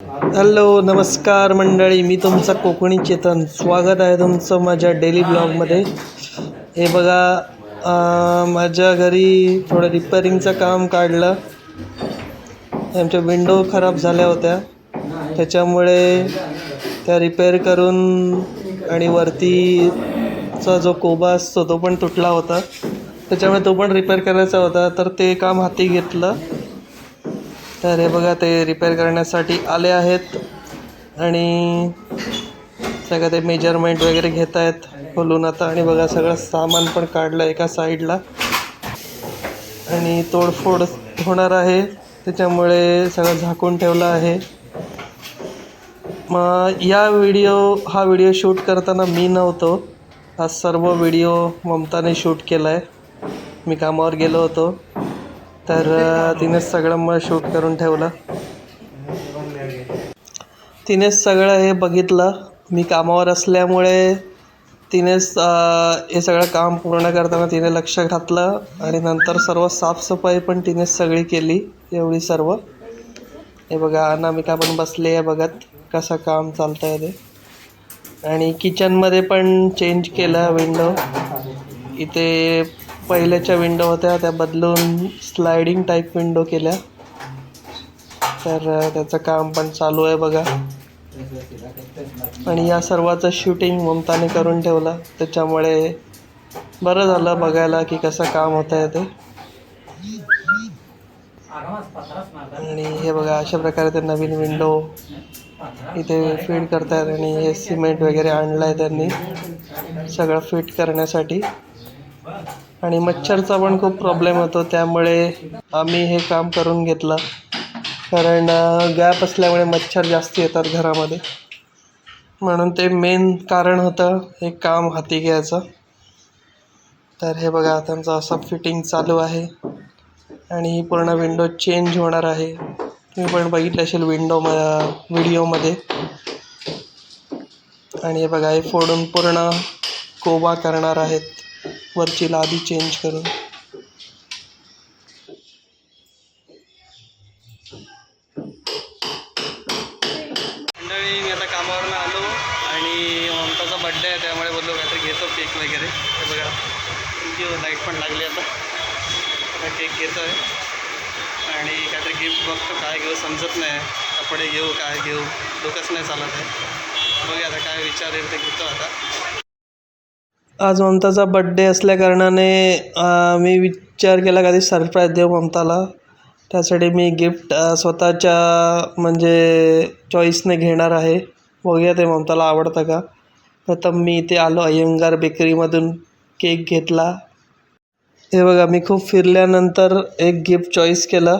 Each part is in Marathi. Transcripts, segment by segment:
हॅलो नमस्कार मंडळी. मी तुमचा कोकणी चेतन. स्वागत आहे तुमचं माझ्या डेली ब्लॉगमध्ये हे बघा माझ्या घरी थोडं रिपेअरिंगचं काम काढलं. आमच्या विंडो खराब झाल्या होत्या. त्याच्यामुळे त्या रिपेअर करून आणि वरतीचा जो कोबा असतो तो पण तुटला होता. त्याच्यामुळे तो पण रिपेअर करायचा होता. तर ते काम हाती घेतलं. तर हे बघा ते रिपेअर करण्यासाठी आले आहेत. आणि सगळं ते मेजरमेंट वगैरे घेत आहेत खोलून आता. आणि बघा सगळं सामान पण काढलं एका साईडला आणि तोडफोड होणार आहे. त्याच्यामुळे सगळं झाकून ठेवलं आहे. मग या व्हिडिओ हा व्हिडिओ शूट करताना मी नव्हतो. हा सर्व व्हिडिओ ममताने शूट केला आहे मी कामावर गेलो होतो. तर तिनेच सगळं मग शूट करून ठेवलं. तिनेच सगळं हे बघितलं. मी कामावर असल्यामुळे तिनेच हे सगळं काम पूर्ण करताना तिने लक्ष घातलं आणि नंतर सर्व साफसफाई पण तिनेच सगळी केली एवढी सर्व. हे बघा अनामिका पण बसली आहे बघत कसं काम चालतं आहे ते. आणि किचनमध्ये पण चेंज केलं विंडो इथे पहिल्याच्या विंडो होत्या त्या बदलून स्लायडिंग टाईप विंडो केल्या. तर त्याचं काम पण चालू आहे बघा. आणि या सर्वाचं शूटिंग ममताने करून ठेवलं. त्याच्यामुळे बरं झालं बघायला की कसं काम होत आहे ते. आणि हे बघा अशा प्रकारे ते नवीन विंडो इथे फिट करतायत आणि हे सिमेंट वगैरे आणलं आहे त्यांनी सगळं फिट करण्यासाठी. आणि मच्छरचा पण खूप प्रॉब्लेम होतो त्यामुळे आम्ही हे काम करून घेतलं. कारण गॅप असल्यामुळे मच्छर जास्त येतात घरामध्ये. म्हणून ते मेन कारण होतं हे काम हाती घ्यायचं. तर हे बघा त्यांचं असं फिटिंग चालू आहे. आणि ही पूर्ण विंडो चेंज होणार आहे. तुम्ही पण बघितलं असेल विंडो म व्हिडिओमध्ये आणि हे बघा हे फोडून पूर्ण कोबा करणार आहेत. वरची लादी चेंज करून. मंडळी मी आता कामावरून आलो आणि ममताचा बड्डे आहे त्यामुळे बोललो काहीतरी घेतो केक वगैरे. हे बघा थँक्यू लाइट पण लागली आता. केक घेतो आहे आणि काहीतरी गिफ्ट बघतो काय घेऊ समजत नाही. कपडे घेऊ काय घेऊ डोकंच नाही चालत आहे. बघूया आता काय विचार येईल ते घेतो आता. आज ममताचा बड्डे असल्याकारणाने मी विचार केला कधी सरप्राईज देऊ ममताला. त्यासाठी मी गिफ्ट स्वतःच्या म्हणजे चॉईसने घेणार आहे. बघूया ते ममताला आवडतं का? प्रथम मी इथे आलो अय्यंगार बेकरीमधून केक घेतला. हे बघा मी खूप फिरल्यानंतर एक गिफ्ट चॉईस केलं.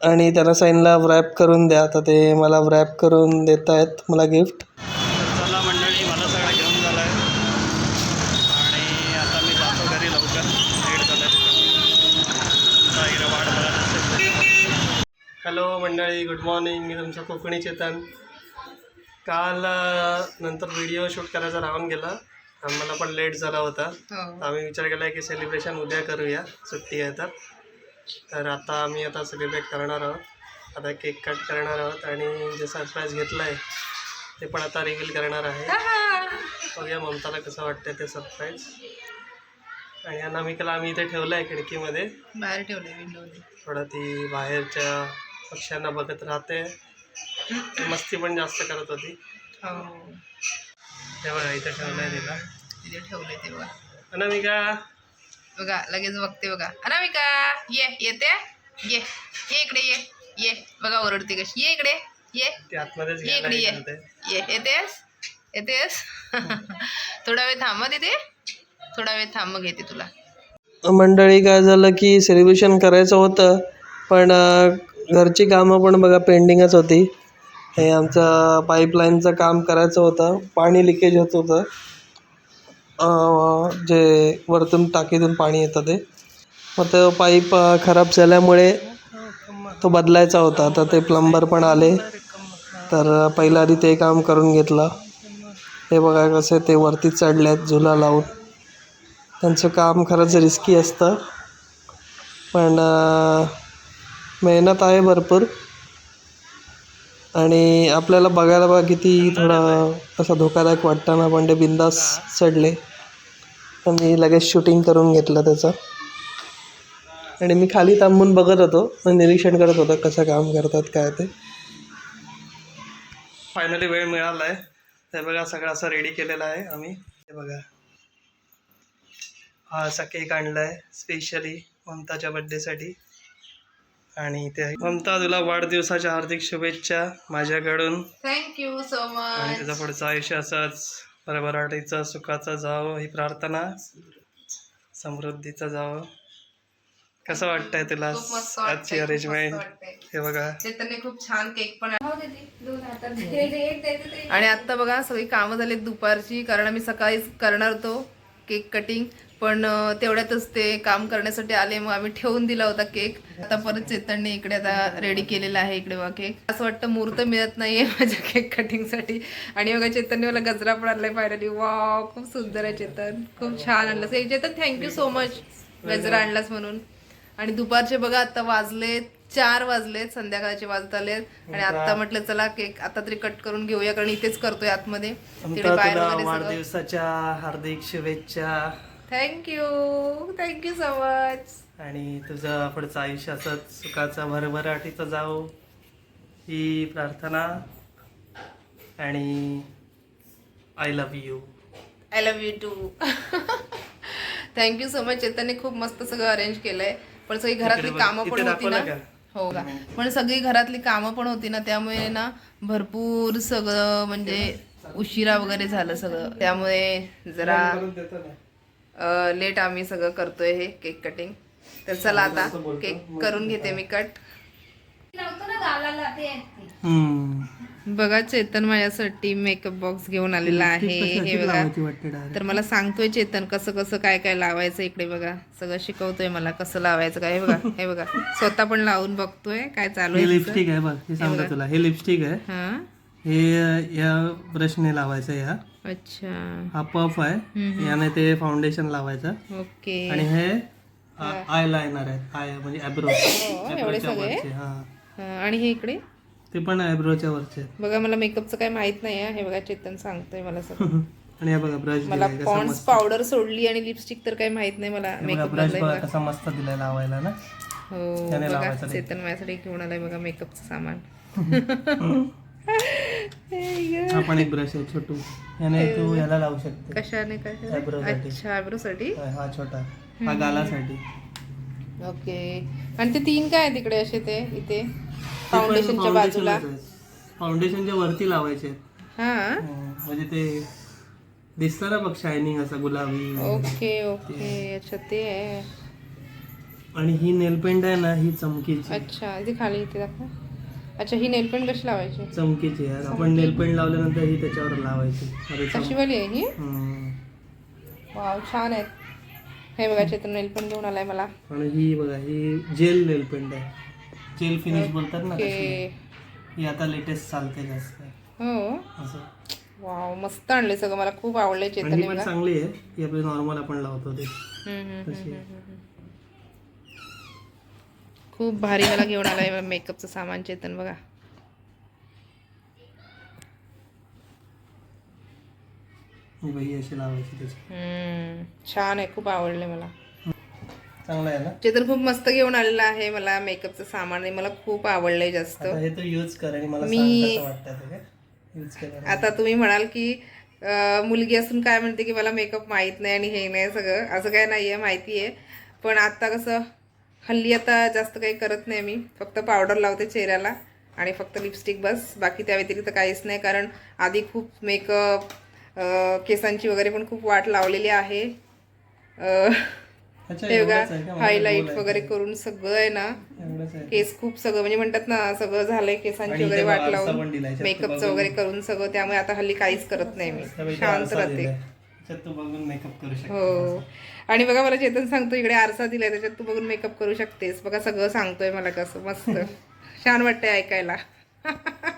आणि त्यांना साईनला व्रॅप करून द्या. तर ते मला व्रॅप करून देत आहेत मला गिफ्ट चला मंडळी मला सगळं घेऊन झालं आहे आणि आता मी जातो घरी लवकर लेट झालं वाट बघत हॅलो मंडळी गुड मॉर्निंग मी तुमचा कोकणी चेतन. काल नंतर व्हिडिओ शूट करायचा राहून गेला. आम्हाला पण लेट झाला होता. हो. आम्ही विचार केला की सेलिब्रेशन उद्या करूया. सुट्टी आहे तर. तर आता आम्ही आता सेलिब्रेट करणार आहोत. आता केक कट करणार आहोत आणि जे सरप्राईज घेतलं आहे ते पण आता रिव्हील करणार आहे. बघूया ममताला कसं वाटतंय ते सरप्राईज आणि अनामिकाला आम्ही इथे ठेवलं आहे खिडकीमध्ये. बाहेर ठेवले विंडोने थोडं ती बाहेरच्या पक्ष्यांना बघत राहते. मस्ती पण जास्त करत होती. हो. तेव्हा इथे ठेवलं आहे तिला. तिथे ठेवले ते बघा. अनामिका. बघा लगेच बघते बघा. अनामिका ये येते? ये ये इकडे ये ये. बघा ओरडते कशी. ये इकडे ये. ये इकडे ये. हे. ये येतेस? येतेस? थोडा वेळ थांब हं तिथे थोडा वेळ थांब घेते तुला. मंडळी काय झालं की सेलिब्रेशन करायचं होतं पण घरची कामं पण बघा पेंडिंगच होती. हे आमचं पाईपलाईनचं काम करायचं होतं. पाणी लिकेज होत होतं. जे वरतून टाकीतून पाणी येतं ते. मग तो पाईप खराब झाल्यामुळे तो बदलायचा होता. तर ते प्लंबर पण आले. तर पहिला आधी ते काम करून घेतलं. हे बघा कसे ते वरती चढले आहेत झुला लावून. त्यांचं काम खरंच रिस्की असतं. पण मेहनत आहे भरपूर. आणि आपल्याला बघायला बघा किती थोडा असा धोकादायक वाटताना पण ते बिंदास चढले. मी लगेच शूटिंग करून घेतलं त्याचं. आणि मी खाली थांबून बघत होतो निरीक्षण करत होतो कसं काम करतात काय ते. फायनली वेळ मिळाला आहे ते बघा सगळं असं रेडी केलेलं आहे आम्ही. ते बघा. हा असा केक आणला आहे स्पेशली ममताच्या बड्डेसाठी आणि ते ममता तुला वाढदिवसाच्या हार्दिक शुभेच्छा माझ्याकडून. थँक्यू सो आणि मच तुझं पुढचं आयुष्य असंच भरभराटीचं सुखाचं जावं ही प्रार्थना. समृद्धीचं जावं. कसं वाटतंय तुला खूप मस्त आजची अरेंजमेंट वाटतंय. हे बघा. चेतनने खूप छान केक पण आणि आता बघा सगळी कामं झालीत दुपारची. कारण आम्ही सकाळीच करणार होतो. केक कटिंग पण तेवढ्यातच ते काम करण्यासाठी आले मग आम्ही ठेवून दिला होता केक. आता परत चेतनने इकडे आता रेडी केलेला आहे इकडे वा केक. असं वाटतं मुहूर्त मिळत नाहीये माझ्या केक कटिंगसाठी. आणि बघा चेतनने मला गजरा पण आणलाय फायनली वा खूप सुंदर आहे चेतन. खूप छान आणलं चेतन थँक्यू सो मच गजरा आणलास म्हणून. आणि दुपारचे बघा आता वाजलेत चार वाजलेत संध्याकाळचे वाजत आलेत आणि आता म्हटलं चला केक आता तरी कट करून घेऊया कारण इथेच करतोय आतमध्ये. तिकडे बाहेर तुला वगैरे सगळं. वाढदिवसाच्या हार्दिक शुभेच्छा. थँक्यू थँक्यू सो मच आणि तुझं पुढचं आयुष्य असंच सुखाचं भरभराटीचं जावो. ही प्रार्थना. आणि I love you I love you too thank you so much चेतनने खूप मस्त सगळं अरेंज केलंय. पण सगळी घरातली कामं पण होती ना? हो का? पण सगळी घरातली कामं पण होती ना त्यामुळे ना भरपूर सगळं म्हणजे उशिरा वगैरे झालं सगळं. त्यामुळे जरा लेट आम्ही सगळं करतोय हे केक कटिंग. तर चला आता केक करून घेते मी कट. बघा चेतन माझ्यासाठी मेकअप बॉक्स घेऊन आलेला आहे. हे बघा. तर मला सांगतोय चेतन कसं कसं काय काय लावायचं इकडे बघा. सगळं शिकवतोय मला कसं लावायचं काय. हे बघा हे बघा. स्वतः पण लावून बघतोय काय चालू आहे. लिपस्टिक आहे बघ हे सांगतो तुला. हे लिपस्टिक आहे. हा? या ब्रशने लावायचं या अच्छा. हा पफ आहे. याने ते फाउंडेशन लावायचं. ओके. आणि हे आय लायनर आहे. आय म्हणजे हा, आणि हे इकडे? ते पण ॲब्रोच्या वरचे. बघा मला मेकअपचं काही माहीत नाही आहे. हे बघा चेतन सांगतोय मला सगळं. आणि हे बघा ब्रश मला दिलाय कसा पॉन्ड्स मस्त. पावडर सोडली आणि लिपस्टिक तर काही माहीत नाही मला. हे बघा मेकअप ब्रश बघा कसा मस्त दिलाय लावायला ना. हो त्याने बघा लावायचं ते. चेतन माझ्यासाठी घेऊन आलाय बघा मेकअपचं सामान. हे ग. हा पण एक ब्रश आहे छोटू. याने तू याला लावू शकते. कशाने साठी. अच्छा आयब्रो साठी हा छोटा. हा गालासाठी. ओके. आणि ते तीन काय आहे तिकडे असे ते? इथे? फाउंडेशनच्या बाजूला? फाउंडेशनच्या वरती लावायचे हा? हं, म्हणजे ते दिसतं ना बघ शायनिंग असं गुलाबी. Okay okay. अच्छा ते आहे. आणि ही नेलपेंट आहे ना ही चमकीची. अच्छा इथे खाली इथे दाखवा. अच्छा ही नेलपेंट कशी लावायची? चमकीची आहे. आपण नेलपेंट लावल्यानंतर ही त्याच्यावर लावायची. कशी वाली आहे ही? हं. वाव छान आहेत हे बघा चेतन नेलपेंट घेऊन आलाय मला. आणि ही बघा ही जेल नेलपेंट आहे. जेल फिनिश बोलतात ना. ही आता लेटेस्ट चालते जास्त. हो? असं. वाव मस्त आणले सगळं. मला खूप आवडले आणि ही पण बघा. चांगली आहे. ही आपली नॉर्मल आपण लावतो ते. हम्म, हम्म, हम्म, तशी आहे. हम्म, हम्म. खूप भारी मला घेऊन आलाय मेकअपचं सामान चेतन बघा. बाई अशी लावायची त्याची. हम्म, छान आहे खूप आवडले मला. चांगलं आहे ना? चेतन खूप मस्त घेऊन आलेलं आहे मला मेकअपचं सामान आणि मला खूप आवडलंय जास्त. आता हे तू यूज कर आणि मला मी- सांग कसं वाटतं ते काय यूज केलं आता तुम्ही म्हणाल की अं, मुलगी असून काय म्हणते की मला मेकअप माहीत नाही आणि हे नाही सगळं असं काय नाही आहे माहिती आहे पण आता कसं हल्ली आता जास्त काही करत नाही मी फक्त पावडर लावते चेहऱ्याला आणि फक्त लिपस्टिक बस बाकी त्या व्यतिरिक्त काहीच नाही कारण आधी खूप मेकअप केसांची वगैरे पण खूप वाट लावलेली आहे. बघा? मला हायलाईट बोलायचं. वगैरे. करून सगळं आहे ना. केस खूप सगळं म्हणजे म्हणतात ना सगळं झालंय केसांची वगैरे वाट लावून मेकअपचं वगैरे करून सगळं त्यामुळे आता हल्ली काहीच करत नाही मी. शांत राहते दिलाय. त्याच्यात तू बघून मेकअप करू शकते. हो. आणि बघा मला चेतन सांगतो इकडे आरसा दिलाय त्याच्यात तू बघून मेकअप करू शकतेस. बघा सगळं सांगतोय मला कसं मस्त. छान वाटतंय ऐकायला. तू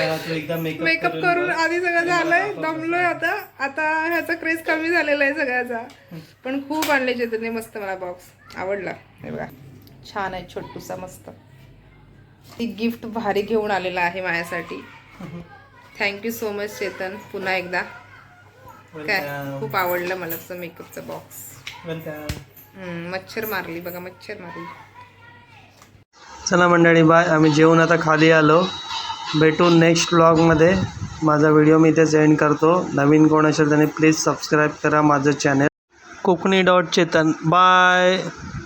मेकअप मेकअप करून आधी सगळं झालंय दमलोय आता. आता ह्याचा क्रेज कमी झालेला आहे सगळ्याचा. पण खूप आणले चेतनने मस्त मला बॉक्स आवडला. हे बघा. छान आहे छोटूसा मस्त. ती गिफ्ट भारी घेऊन आलेला आहे माझ्यासाठी. Thank you so much Chetan. पुन्हा एकदा. काय? खूप आवडलं मला तुझं मेकअपचं बॉक्स मच्छर मारली. बघा मच्छर मारली. चला मंडळी बाय आम्ही जेवून आता खाली आलो. भेटू नेक्स्ट ब्लॉगमध्ये माझा व्हिडिओ मी इथेच एंड करतो. नवीन कोण असेल त्याने प्लीज सबस्क्राईब करा माझं channel Kokani dot Chetan. Bye